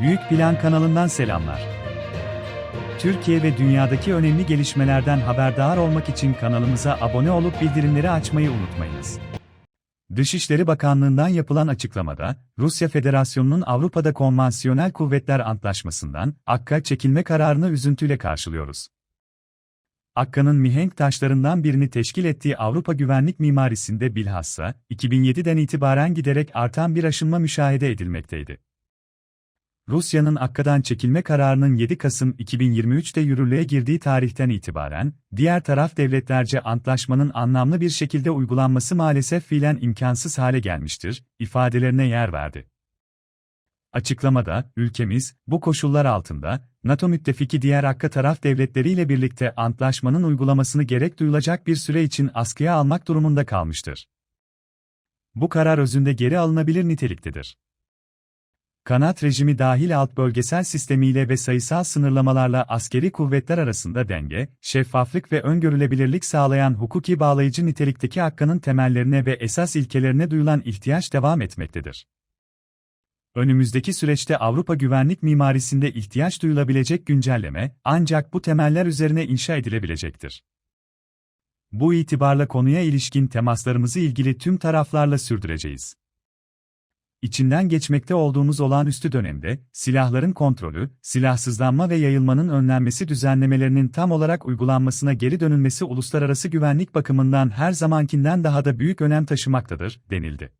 Büyük Plan kanalından selamlar. Türkiye ve dünyadaki önemli gelişmelerden haberdar olmak için kanalımıza abone olup bildirimleri açmayı unutmayınız. Dışişleri Bakanlığı'ndan yapılan açıklamada, Rusya Federasyonu'nun Avrupa'da Konvansiyonel Kuvvetler Antlaşması'ndan Akka çekilme kararını üzüntüyle karşılıyoruz. Akka'nın mihenk taşlarından birini teşkil ettiği Avrupa güvenlik mimarisinde bilhassa, 2007'den itibaren giderek artan bir aşınma müşahede edilmekteydi. Rusya'nın Akka'dan çekilme kararının 7 Kasım 2023'te yürürlüğe girdiği tarihten itibaren, diğer taraf devletlerce antlaşmanın anlamlı bir şekilde uygulanması maalesef fiilen imkansız hale gelmiştir, ifadelerine yer verdi. Açıklamada, ülkemiz, bu koşullar altında, NATO müttefiki diğer Akka taraf devletleriyle birlikte antlaşmanın uygulamasını gerek duyulacak bir süre için askıya almak durumunda kalmıştır. Bu karar özünde geri alınabilir niteliktedir. Kanat rejimi dahil alt bölgesel sistemiyle ve sayısal sınırlamalarla askeri kuvvetler arasında denge, şeffaflık ve öngörülebilirlik sağlayan hukuki bağlayıcı nitelikteki hakkanın temellerine ve esas ilkelerine duyulan ihtiyaç devam etmektedir. Önümüzdeki süreçte Avrupa güvenlik mimarisinde ihtiyaç duyulabilecek güncelleme, ancak bu temeller üzerine inşa edilebilecektir. Bu itibarla konuya ilişkin temaslarımızı ilgili tüm taraflarla sürdüreceğiz. İçinden geçmekte olduğumuz olağanüstü dönemde, silahların kontrolü, silahsızlanma ve yayılmanın önlenmesi düzenlemelerinin tam olarak uygulanmasına geri dönülmesi uluslararası güvenlik bakımından her zamankinden daha da büyük önem taşımaktadır, denildi.